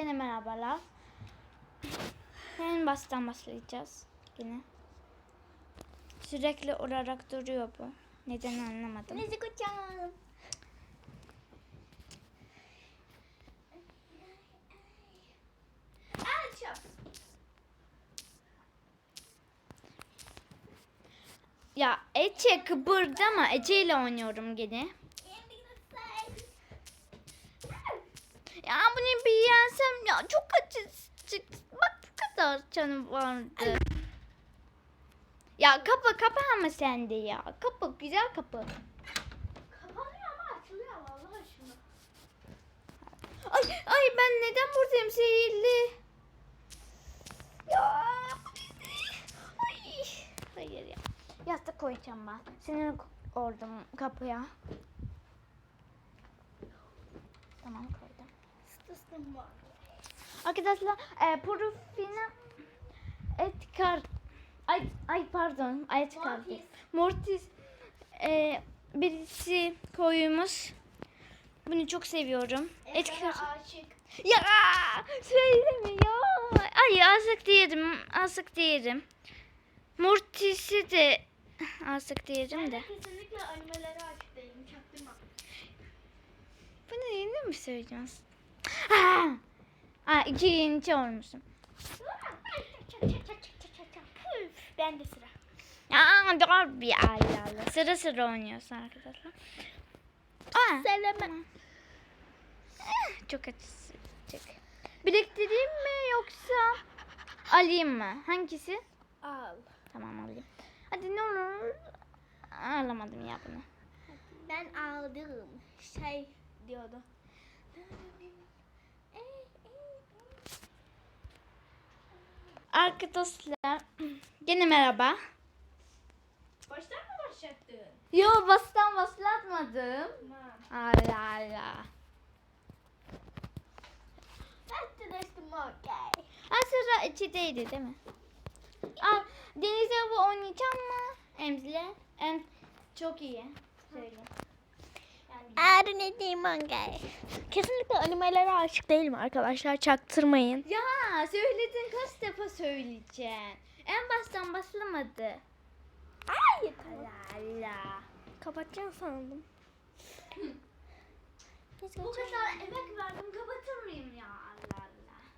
Gene merhabalar. En baştan başlayacağız. Yine. Sürekli olarak duruyor bu. Neden anlamadım. Müzik uçağım. Açım. Ya Ece kıpırdama. Ece ile oynuyorum gene. Yensem ya çok acı. Bak bu kadar canım vardı. Ya kapı kapı ama sende ya. Kapı güzel kapı. Kapanıyor ama açılıyor Allah aşkına. Ay ay ben neden buradayım sihirli? Ya. Ay. Hayır ya. Yastık koyacağım ben. Senin ordum kapıya. Tamam koydum. Stıstım var. Arkadaşlar e, profine et ay ay pardon kar değil. Mortis e, birisi koymuş. Bunu çok seviyorum. Et kar. aşık. Ya söyleme ya. Ay azık diyelim. Azık diyelim. Mortis'i de azık diyelim de. Kesinlikle animelere aşık değilim. Çaktırma. Bunu yeni mi söyleyeceğiz? Aa, ikinci olmuşum. Ben de sıra. Ya dur bir Allah Allah. Sıra sıra oynuyorsun arkadaşlar. Aa, Seleme. eh, çok acısı. Çok. Biriktireyim mi yoksa alayım mı? Hangisi? Al. Tamam alayım. Hadi ne olur. Alamadım ya bunu. Ben aldım. Şey diyordu. Arkadaşlar gene merhaba. Baştan mı başlattın? Yo bastan başlatmadım. Tamam. Allah Allah. Arkadaşım okey. Ha sıra içindeydi değil mi? Aa, deniz avı oynayacağım mı? Emzile. Em çok iyi. Söyle. Arın edeyim okey. Kesinlikle animelere aşık değilim arkadaşlar. Çaktırmayın. Ya söyledin kaç defa söyleyeceksin. En baştan başlamadı. Ay Allah Allah. Kapatacağım sandım. Bu kadar emek verdim kapatır mıyım ya Allah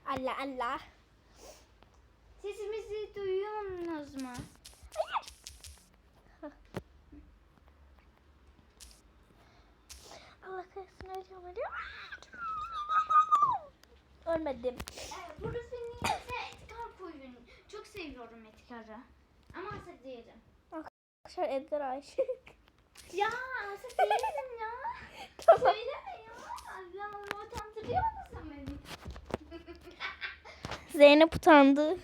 Allah. Allah Allah. Sesimizi duyuyor musunuz mu? Ölmedim. Ee, Profilinize etkar koyun. Çok seviyorum etkarı. Ama asık değilim. Arkadaşlar Eder aşık. Ya asık değilim ya. Tamam. Söyleme ya. Allah Allah utandırıyor musun beni? Zeynep utandı.